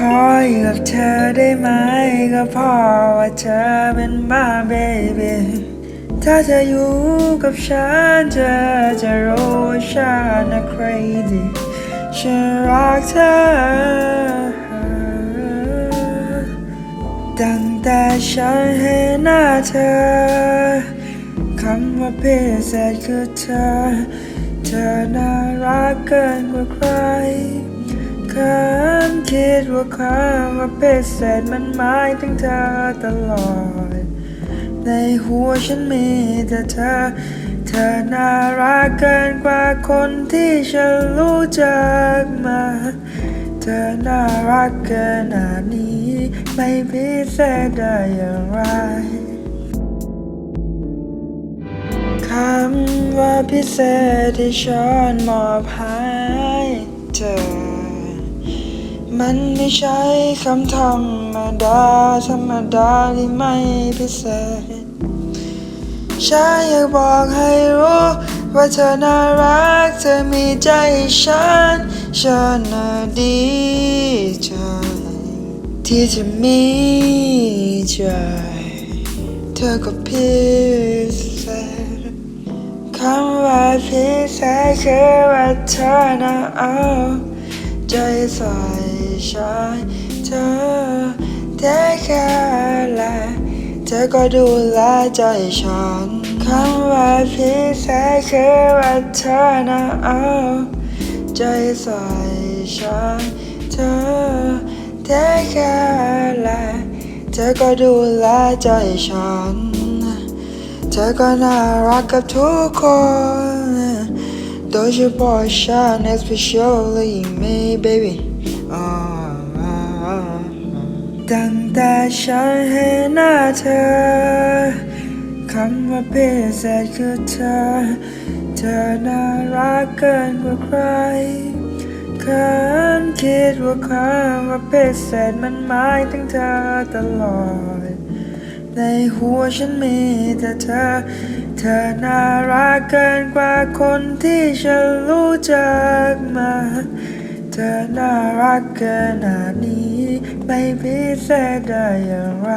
ออยู่กับเธอได้ไหม ก็เพราะว่าเธอเป็นบ้า baby ถ้าเธออยู่กับฉันเธอจะรู้ว่าฉันน่ะ crazy ฉันรักเธอ ตั้งแต่ฉันเห็นหน้าเธอ คำว่าพิเศษคือเธอ เธอน่ารักเกินกว่าใคร ฉันคิดว่าคำว่าพิเศษมันหมายถึงเธอตลอด ในหัวฉันมีแต่เธอ เธอน่ารักเกินกว่าคนที่ฉันรู้จักมา เธอน่ารักเกินหนาดนี้ ไม่พิเศษได้อย่างไรคำว่าพิเศษที่ฉันมอบให้เธอ มันไม่ใช่คำธรรมดา ธรรมดาที่ไม่พิเศษฉันอยากบอกให้รู้ว่าเธอน่ารัก เธอมีใจให้ฉัน ฉันน่ะดีใจ ที่เธอมีใจ เธอก็พิเศษคำว่าพิเศษคือว่าเธอน่ะเอา ใจใส่ฉันเธอได้แค่อะไรเธอก็ดูแลใจฉันคำว่าพิเศษคือว่าเธอนะเอาใจใส่ฉันเธอได้แค่อะไรเธอก็ดูแลใจฉัน เธอก็น่ารักกับทุกคน โดยเฉพาะฉัน especially me baby อ่าตั้งแต่ฉันเห็นหน้าเธอ คำว่าพิเศษคือเธอ เธอน่ารักเกินกว่าใครฉันคิดว่าคำว่าพิเศษมันหมายถึงเธอตลอด ในหัวฉันมีแต่เธอ เธอน่ารักเกินกว่าคนที่ฉันรู้จักมา เธอน่ารักเกินหน้าดนี้ ไม่พิเศษได้อย่างไร